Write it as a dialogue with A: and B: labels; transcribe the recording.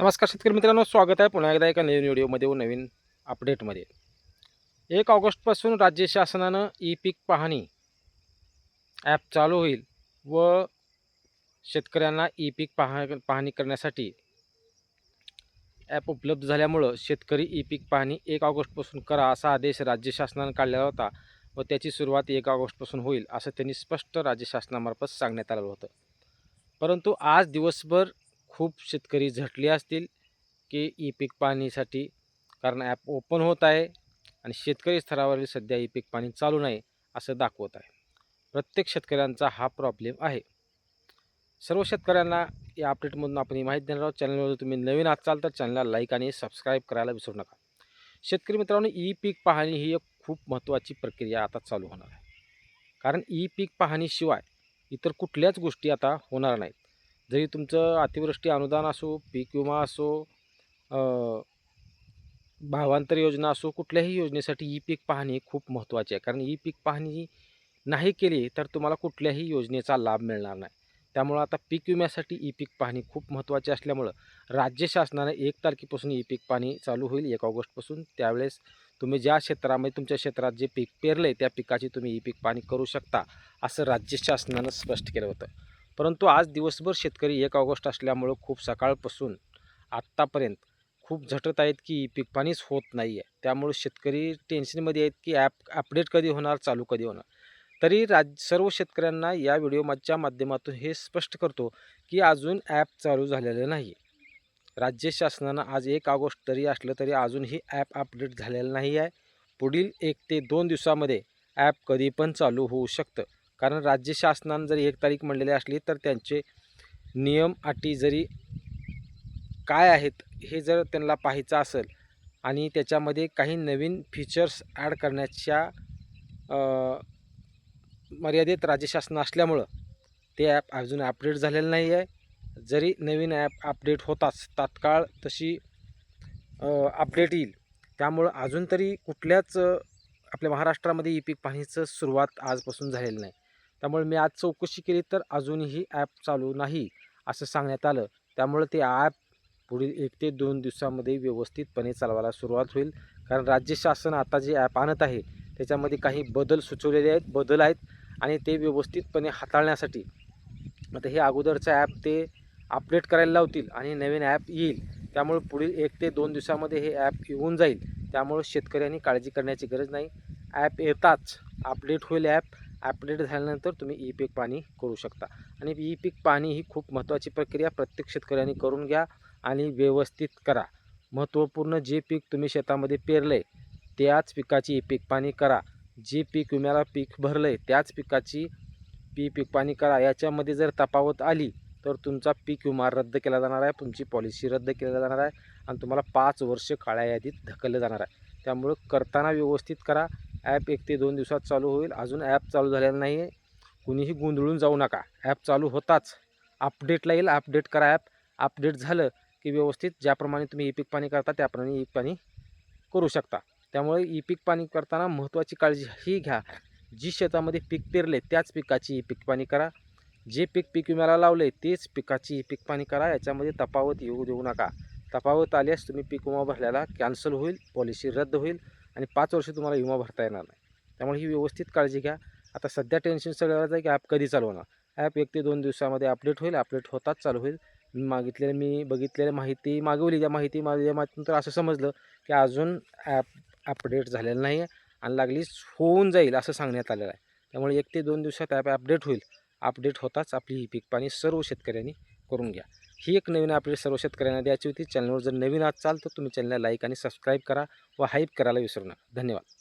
A: नमस्कार शेतकरी मित्रांनो स्वागत आहे पुन्हा एकदा एका नवीन व्हिडिओमध्ये व नवीन अपडेटमध्ये एक ऑगस्टपासून राज्य शासनानं ई पीक पाहणी ॲप चालू होईल व शेतकऱ्यांना ई पीक पाह पाहणी करण्यासाठी ॲप उपलब्ध झाल्यामुळं शेतकरी ई पीक पाहणी एक ऑगस्टपासून करा असा आदेश राज्य शासनानं काढलेला होता व त्याची सुरुवात एक ऑगस्टपासून होईल असं त्यांनी स्पष्ट राज्य शासनामार्फत सांगण्यात आलं होतं. परंतु आज दिवसभर खूप शेतकरी झटले असतील की ई पीक पाणीसाठी कारण ॲप ओपन होत आहे आणि शेतकरी स्तरावरील सध्या ई पीक पाणी चालू नाही असं दाखवत आहे. प्रत्येक शेतकऱ्यांचा हा प्रॉब्लेम आहे. सर्व शेतकऱ्यांना या अपडेटमधून आपण ही माहिती देणार आहोत. चॅनलवर तुम्ही नवीन असाल तर चॅनलला लाईक आणि सबस्क्राईब करायला विसरू नका. शेतकरी मित्रांनो ई पीक पाहणी ही एक खूप महत्त्वाची प्रक्रिया आता चालू होणार आहे. कारण ई पीक पाहणीशिवाय इतर कुठल्याच गोष्टी आता होणार नाहीत. जरी तुमचं अतिवृष्टी अनुदान असो पीक विमा असो भावांतर योजना असो कुठल्याही योजनेसाठी ई पीक पाहणी खूप महत्त्वाची आहे. कारण ई पीक पाहणी नाही केली तर तुम्हाला कुठल्याही योजनेचा लाभ मिळणार नाही. त्यामुळं आता पीक विम्यासाठी ई पीक पाहणी खूप महत्त्वाची असल्यामुळं राज्य शासनाने एक तारखेपासून ई पीक पाणी चालू होईल एक ऑगस्टपासून. त्यावेळेस तुम्ही ज्या क्षेत्रामध्ये तुमच्या क्षेत्रात जे पीक पेरलं आहे त्या पिकाची तुम्ही ई पीक पाणी करू शकता असं राज्य शासनानं स्पष्ट केलं होतं. परंतु आज दिवसभर शेतकरी एक ऑगस्ट असल्यामुळं खूप सकाळपासून आत्तापर्यंत खूप झटत आहेत की पीक पाणीच होत नाही आहे त्यामुळे शेतकरी टेन्शनमध्ये आहेत की ॲप अपडेट कधी होणार चालू कधी होणार? तरी राज सर्व शेतकऱ्यांना या व्हिडिओच्या माध्यमातून हे स्पष्ट करतो की अजून ॲप चालू झालेलं नाही राज्य शासनानं आज एक ऑगस्ट तरी असलं तरी अजूनही ॲप अपडेट झालेलं नाही आहे पुढील एक ते दोन दिवसामध्ये ॲप कधी पण चालू होऊ शकतं. कारण राज्य शासनानं जरी एक तारीख म्हणलेली असली तर त्यांचे नियम अटी जरी काय आहेत हे जर त्यांना पाहायचं असेल आणि त्याच्यामध्ये काही नवीन फीचर्स ॲड करण्याच्या मर्यादित राज्य शासन असल्यामुळं ते ॲप अजून अपडेट झालेलं नाही आहे जरी नवीन ॲप अपडेट होताच तात्काळ तशी अपडेट येईल. त्यामुळं अजून तरी कुठल्याच आपल्या महाराष्ट्रामध्ये ई पीक पाहणीचं सुरुवात आजपासून झालेली नाही. त्यामुळे मी आज चौकशी केली तर अजूनही ॲप चालू नाही असं सांगण्यात आलं. त्यामुळे ते ॲप पुढील एक ते दोन दिवसामध्ये व्यवस्थितपणे चालवायला सुरुवात होईल. कारण राज्य शासन आता जे ॲप आणत आहे त्याच्यामध्ये काही बदल सुचवलेले आहेत बदल आहेत आणि ते व्यवस्थितपणे हाताळण्यासाठी. आता हे अगोदरचं ॲप ते अपडेट करायला लावतील आणि नवीन ॲप येईल. त्यामुळे पुढील एक ते दोन दिवसामध्ये हे ॲप येऊन जाईल. त्यामुळे शेतकऱ्यांनी काळजी करण्याची गरज नाही. ॲप येताच अपडेट होईल ॲप. अपडेट झाल्यानंतर तुम्ही ई पीक पाणी करू शकता. आणि ई पीक पाणी ही खूप महत्त्वाची प्रक्रिया प्रत्येक शेतकऱ्यांनी करून घ्या आणि व्यवस्थित करा. महत्त्वपूर्ण जे पीक तुम्ही शेतामध्ये पेरलं आहे त्याच पिकाची ई पीक पाणी करा. जे पीक विम्याला पीक भरलं आहे त्याच पिकाची पी पीक पाणी करा. याच्यामध्ये जर तफावत आली तर तुमचा पीक विमा रद्द केला जाणार आहे तुमची पॉलिसी रद्द केली जाणार आहे आणि तुम्हाला पाच वर्ष काळ्या यादीत ढकललं जाणार आहे. त्यामुळं करताना व्यवस्थित करा ॲप एक ते दोन दिवसात चालू होईल. अजून ॲप चालू झालेलं नाही आहे कुणीही गोंधळून जाऊ नका. ॲप चालू होताच. अपडेटला येईल. अपडेट करा ॲप अपडेट झालं की व्यवस्थित ज्याप्रमाणे तुम्ही ई पीक पाणी करता त्याप्रमाणे ई पाणी करू शकता. त्यामुळे ई पीक पाणी करताना महत्त्वाची काळजी ही घ्या. जी शेतामध्ये पीक पेरले त्याच पिकाची ई पीक पाणी करा. जे पीक पीक विम्याला लावले तेच पिकाची ई पीक पाणी करा. याच्यामध्ये तफावत येऊ देऊ नका. तफावत आल्यास तुम्ही पीक विमा भरल्याला कॅन्सल होईल. पॉलिसी रद्द होईल. आणि पाच वर्ष तुम्हाला विमा भरता येणार नाही. त्यामुळे ही व्यवस्थित काळजी घ्या. आता सध्या टेन्शन सगळ्याचं आहे की ॲप कधी चालू होणार ॲप एक ते दोन दिवसामध्ये अपडेट होईल अपडेट होताच चालू होईल. मी मागितलेलं मी बघितलेली माहिती मागवली त्या माहिती माझ्या माहितीतून तर असं समजलं की अजून ॲप अपडेट झालेलं नाही आहे आणि लागलीच होऊन जाईल असं सांगण्यात आलेलं आहे. त्यामुळे एक ते दोन दिवसात ॲप अपडेट होईल. अपडेट होताच आपली ही पीक पाणी सर्व शेतकऱ्यांनी करून घ्या. ही एक नवीन अपडेट सर्व शेतकऱ्यांना द्यायची होती. चॅनलवर जर नवीन आज चाल तर तुम्ही चॅनलला लाईक आणि सबस्क्राईब करा व हाईप करायला विसरू नका. धन्यवाद.